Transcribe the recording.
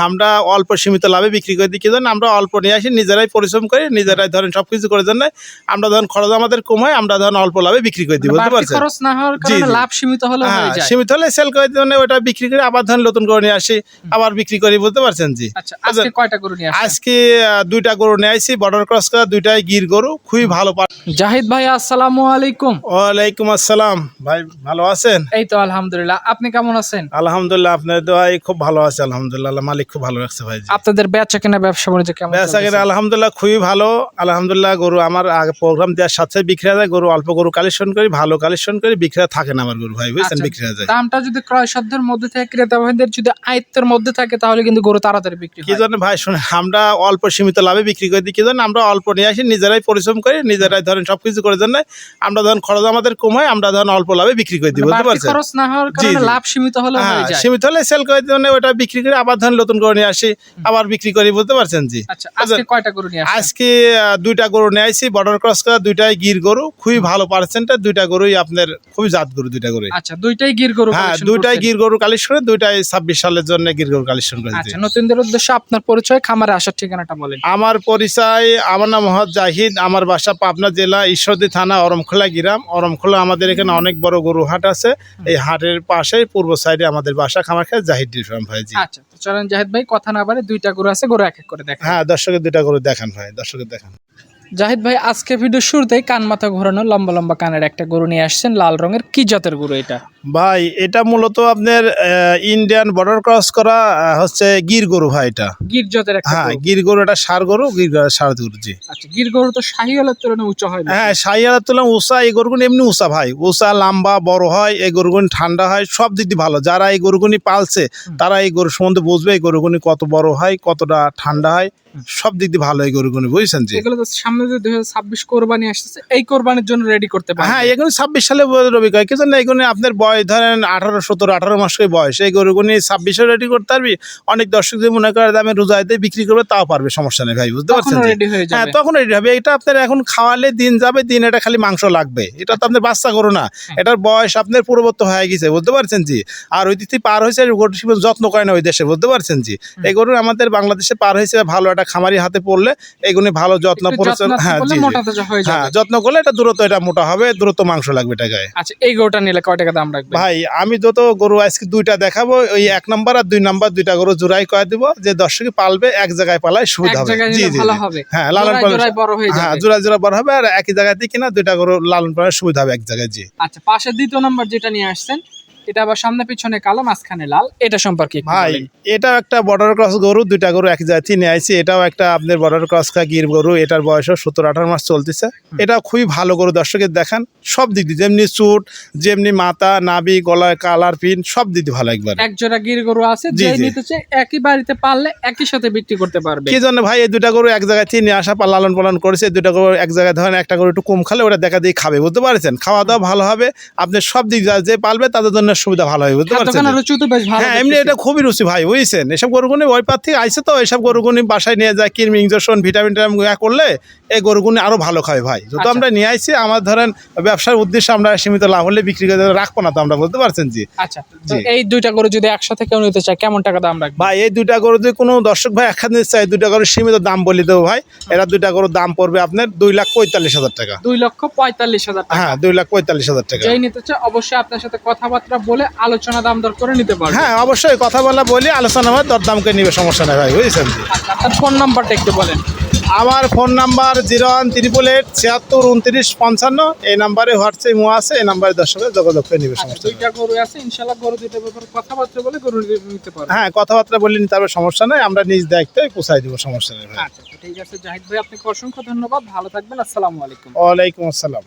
আমরা অল্প সীমিত লাভে বিক্রি করে দিই কি জন্য আমরা অল্প নিয়ে আসি নিজেরাই পরিশ্রম করি নিজেরাই ধরেন সব কিছু করার জন্য আমরা ধরেন খরচ আমাদের কম হয় আমরা ধরেন অল্প লাভে বিক্রি করে দিই বুঝতে বাড়তি পারছেন? খরচ না হওয়ার কারণে লাভ সীমিত হলেও হ্যাঁ যায়। সীমিত হলে সেল করে দিই ওটা বিক্রি করে আবার ধরেন নতুন করে নিয়ে আসি আবার বিক্রি করি বুঝতে পারছেন জি? আচ্ছা আজকে কয়টা গরু নিয়ে আজকে দুইটা গরু নিয়ে আসি বর্ডার ক্রস করা দুইটাই গির গরু খুবই ভালো জাহিদ ভাই আসসালামু আলাইকুম। ওয়ালাইকুম আসসালাম। ভাই ভালো আছেন? এই তো আলহামদুলিল্লাহ। আপনি কেমন আছেন? আলহামদুলিল্লাহ আপনার দোয়াই খুব ভালো আছে আলহামদুলিল্লাহ আল্লাহ মালিক খুব ভালো রাখছে ভাই আপনাদের বেচা কেনা ব্যবসা বাণিজ্য কেমন বেচা? কিনা আলহামদুলিল্লাহ খুবই ভালো। আলহামদুলিল্লাহ গরু আমার আগে প্রোগ্রাম দেওয়ার সাথে সাথে বিক্রি হয়ে যায় গরু অল্প গরু কালেকশন করি ভালো কালেকশন করি বিক্রি হয়ে থাকে না আমার গরু ভাই বুঝছেন? আচ্ছা, বিক্রি হয়ে যায়। দামটা যদি ক্রয় সাধ্যের মধ্যে থাকে ক্রেতা ভাইদের যদি আয়ত্তের মধ্যে থাকে তাহলে কিন্তু গরু তাড়াতাড়ি বিক্রি কি জন্য ভাই শুনে আমরা অল্প সীমিত লাভে বিক্রি করে দিই কি জন্য আমরা অল্প নিয়ে আসি নিজেরাই পরিশ্রম করি নিজেরাই ধরেন সবকিছু করে জন্য আমরা ধরেন খরচ আমাদের কম হয় আমরা ধরেন অল্প লাভে বিক্রি করে দিই বুঝতে পারছেন? খরচ না হওয়ার কারণে লাভ সীমিত হলেও হ্যাঁ যায়। সীমিত হলে সেল করে দিই ওটা বিক্রি করে আবার ধরেন নতুন করে নিয়ে আসি আবার বিক্রি করি বুঝতে পারছেন জি? আচ্ছা আজকে গরু আহ, দুইটা গরু নিয়ে আসি বর্ডার ক্রস করা দুইটাই গির গরু খুবই ভালো পার্সেন্টের দুইটা গরুই আপনার খুবই জাত গরু দুইটা গরু আচ্ছা দুইটাই গির গরু হ্যাঁ দুইটাই গির গরু কালেকশন করে দুইটাই ছাব্বিশ সালের জন্য গির গরু কালেকশন করে আচ্ছা নতুনদের উদ্দেশ্যে আপনার পরিচয় খামারে আসার ঠিকানাটা বলেন। আমার পরিচয় আমার নাম মোহাম্মদ জাহিদ আমার বাসা পাবনা জেলা ঈশ্বরদী থানা অরমখোলা গ্রাম। অরমখোলা আমাদের এখানে অনেক বড় গরু হাট আছে। এই হাটের পাশে পূর্ব সাইডে আমাদের বাসা খামার খায় জাহিদ ডিফার্ম ভাই জি আচ্ছা তো চলেন জাহিদ ভাই কথা না বাড়ে দুইটা গরু আছে গরু এক এক করে দেখেন। হ্যাঁ দর্শকের দুইটা গরু দেখান ভাই দর্শকের দেখান। জাহিদ ভাই আজকে ভিডিও শুরুতেই কান মাথা ঘোরানো লম্বা লম্বা কানের একটা গরু নিয়ে আসছেন লাল রঙের কি জাতের গরু এটা? ভাই এটা মূলত আপনার ইন্ডিয়ান বর্ডার ক্রস করা হচ্ছে গির গরু ভাই এটা। গির জাতের একটা হ্যাঁ গির। গরু এটা সার গরু গির সার গরু জি। আচ্ছা গির গরু তো শাহিওয়ালের তুলনায় উঁচু হয় হ্যাঁ সাইয়ার তুলনায় উষা এই গরুগুনি এমনি উষা ভাই। উষা লম্বা বড় হয় এই গরুগুনি ঠান্ডা হয় সব দিক দিয়ে ভালো। যারা এই গরুগুনি পালছে তারা এই গরু সম্বন্ধে বুঝবে এই গরুগুনি কত বড় হয় কতটা ঠান্ডা হয় সব দিক দিয়ে ভালো এই গরুগুনি বুঝছেন জি? এগুলো তো সামনে যে দুই হাজার ছাব্বিশ কোরবানি আসতেছে এই কোরবানির জন্য রেডি করতে পারবে। হ্যাঁ এগুলো ছাব্বিশ সালে রবি কয় কি জন্য এগুলো আপনার বয়স ধরেন আঠারো সতেরো আঠারো মাস করে বয়স এই গরুগুনি ছাব্বিশে রেডি করতে পারবি অনেক দর্শক যদি মনে করে দামে রোজাইতে বিক্রি করবে তাও পারবে সমস্যা নেই ভাই বুঝতে পারছেন হয়ে তখন রেডি হবে। এটা আপনার এখন খাওয়ালে দিন যাবে দিন এটা খালি মাংস লাগবে। এটা তো আপনার বাচ্চা করো না। হ্যাঁ। এটার বয়স আপনার পূর্ববর্তী হয়ে গেছে বুঝতে পারছেন জি? আর ওই দিক পার হয়েছে গরু যত্ন করে না ওই দেশে বুঝতে পারছেন জি? এই গরু আমাদের বাংলাদেশে পার হয়েছে ভালো একটা খামারি হাতে পড়লে এগুলি ভালো যত্ন হ্যাঁ করলে জি হ্যাঁ যত্ন করলে এটা দ্রুত এটা মোটা হবে দ্রুত মাংস লাগবে এটা গায়ে। আচ্ছা এই গরুটা নিলে কয় টাকা দাম রাখবে ভাই আমি যত গরু আজকে দুইটা দেখাবো ওই এক নাম্বার আর দুই নাম্বার দুইটা গরু জোড়াই করে দিব যে দর্শক পালবে এক জায়গায় পালায় সুবিধা হবে। জি জি হ্যাঁ লালন পালন হয়ে জোড়া জোড়া বড় হবে আর একই জায়গাতে কিনা দুইটা গরু লালন পালনের সুবিধা হবে এক জায়গায় জি। আচ্ছা পাশের দ্বিতীয় নাম্বার যেটা নিয়ে আসছেন এটা আবার সামনে পিছনে কালো মাঝখানে লাল। এটা সম্পর্কে ভাই। এটাও একটা বর্ডার ক্রস গরু দুইটা গরু এক জায়গায় নিয়ে আইছি। এটাও একটা আপনার বর্ডার ক্রস গির গরু এটার বয়সও সত্তর আঠারো মাস চলতেছে। এটা খুবই ভালো গরু দর্শকের দেখান সব দিক দিয়ে যেমনি চুট যেমনি মাথা নাবি গলায় কালার পিন সব দিক দিয়ে ভালো একবার। এক জোড়া গির গরু আছে যে। নিতে একই বাড়িতে পারলে একই সাথে বিক্রি করতে পারবে। কি জন্য ভাই এই দুটা গরু এক জায়গায় থেকে নিয়ে আসা লালন পালন করেছে এই দুটা গরু এক জায়গায় ধরেন একটা গরু একটু কম খালে ওটা দেখা দিয়ে খাবে বুঝতে পারছেন? খাওয়া দাওয়া ভালো হবে আপনি সব দিক যা- যে পালবে তাদের জন্য সুবিধা ভালো হবে বুঝতে পারছেন হ্যাঁ এমনি এটা খুবই রুচি ভাই বুঝছেন? এসব গরুগুনি ওই পার থেকে আইসে তো এসব গরুগুনি বাসায় নিয়ে যায় কিরমি ইঞ্জেকশন ভিটামিন টামিন করলে এই গরুগুনি আরও ভালো খাবে ভাই। যত আচ্ছা। আমরা নিয়ে আইছি আমার ধরেন ব্যবসার উদ্দেশ্যে আমরা সীমিত লাভ হলে বিক্রি করে রাখব না তো আমরা বলতে পারছেন জি? আচ্ছা এই দুইটা গরু যদি একসাথে কেউ নিতে চায় কেমন টাকা দাম রাখবে? ভাই এই দুইটা গরু যদি কোনো দর্শক ভাই একসাথে নিতে চাই দুইটা গরু সীমিত দাম বলি দেবো ভাই। এরা দুইটা গরুর দাম পড়বে আপনার দুই লাখ পঁয়তাল্লিশ হাজার টাকা। দুই লক্ষ পঁয়তাল্লিশ হাজার টাকা। হ্যাঁ দুই লাখ পঁয়তাল্লিশ হাজার টাকা। যেই নিতে চায় অবশ্যই আপনার সাথে কথাবার্তা বলে আলোচনা দাম দর করে নিতে পারবে। হ্যাঁ অবশ্যই কথা বলা বলি আলোচনা হয় দরদাম করে নিবে সমস্যা নেই ভাই বুঝছেন? আচ্ছা, আপনার ফোন নাম্বারটা একটু বলেন। আমার phone number zero one triple eight ছিয়াত্তর উনত্রিশ পঞ্চান্ন এই নাম্বারে হোয়াটসঅ্যাপ ইমো আছে এই নাম্বারে দর্শকের যোগাযোগ করে নিবে আচ্ছা সমস্যা। দুইটা গরু আছে ইনশাল্লাহ গরু দুইটা ব্যাপারে কথাবার্তা বলে গরু নিতে পারবে। হ্যাঁ কথাবার্তা বললে নিতে হবে সমস্যা নেই আমরা নিজ দায়িত্বে পৌঁছাই দিব সমস্যা নেই আচ্ছা ঠিক আছে জাহিদ ভাই আপনাকে অসংখ্য ধন্যবাদ ভালো থাকবেন আসসালামু আলাইকুম। ওয়ালাইকুম আসসালাম।